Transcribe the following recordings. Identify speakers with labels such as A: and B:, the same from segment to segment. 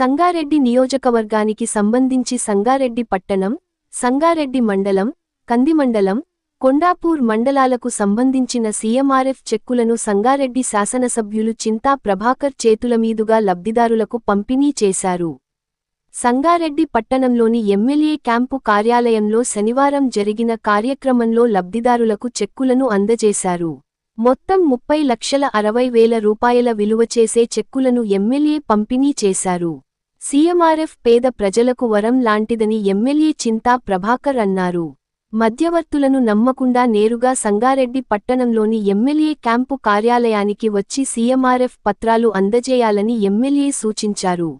A: సంగారెడ్డి నియోజకవర్గానికి సంబంధించి సంగారెడ్డి పట్టణం సంగారెడ్డి మండలం కంది మండలం కొండాపూర్ మండలాలకు సంబంధించిన సీఎంఆర్ఎఫ్ చెక్కులను సంగారెడ్డి శాసనసభ్యులు చింతా ప్రభాకర్ చేతుల మీదుగా లబ్ధిదారులకు పంపిణీ చేశారు. సంగారెడ్డి పట్టణంలోని ఎమ్మెల్యే క్యాంపు కార్యాలయంలో శనివారం జరిగిన కార్యక్రమంలో లబ్ధిదారులకు చెక్కులను అందజేశారు. మొత్తం ముప్పై లక్షల అరవై వేల రూపాయల విలువ చేసే చెక్కులను ఎమ్మెల్యే పంపిణీ చేశారు. సీఎంఆర్ఎఫ్ పేద ప్రజలకు వరం లాంటిదని ఎమ్మెల్యే చింతా ప్రభాకర్ అన్నారు. మధ్యవర్తులను నమ్మకుండా నేరుగా సంగారెడ్డి పట్టణంలోని ఎమ్మెల్యే క్యాంపు కార్యాలయానికి వచ్చి సీఎంఆర్ఎఫ్ పత్రాలు అందజేయాలని ఎమ్మెల్యే సూచించారు.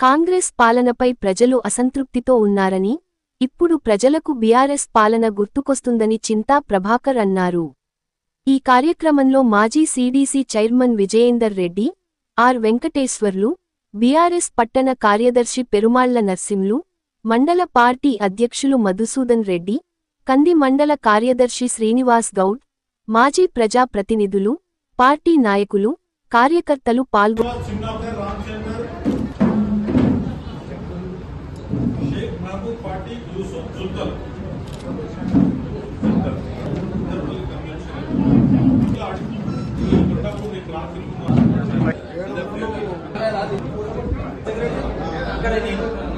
A: కాంగ్రెస్ పాలనపై ప్రజలు అసంతృప్తితో ఉన్నారని ఇప్పుడు ప్రజలకు బీఆర్ఎస్ పాలన గుర్తుకొస్తుందని చింతా ప్రభాకర్ అన్నారు. ఈ కార్యక్రమంలో మాజీ CDC chairman Vijayender Reddy R Venkateswarlu BRS పట్టణ కార్యదర్శి పెరుమాళ్ళ నర్సింలు మండల పార్టీ అధ్యక్షులు మధుసూదన్ రెడ్డి కంది మండల కార్యదర్శి శ్రీనివాస్ గౌడ్ మాజీ ప్రజాప్రతినిధులు పార్టీ నాయకులు కార్యకర్తలు పాల్గొ
B: పార్టీ
C: ನೀನು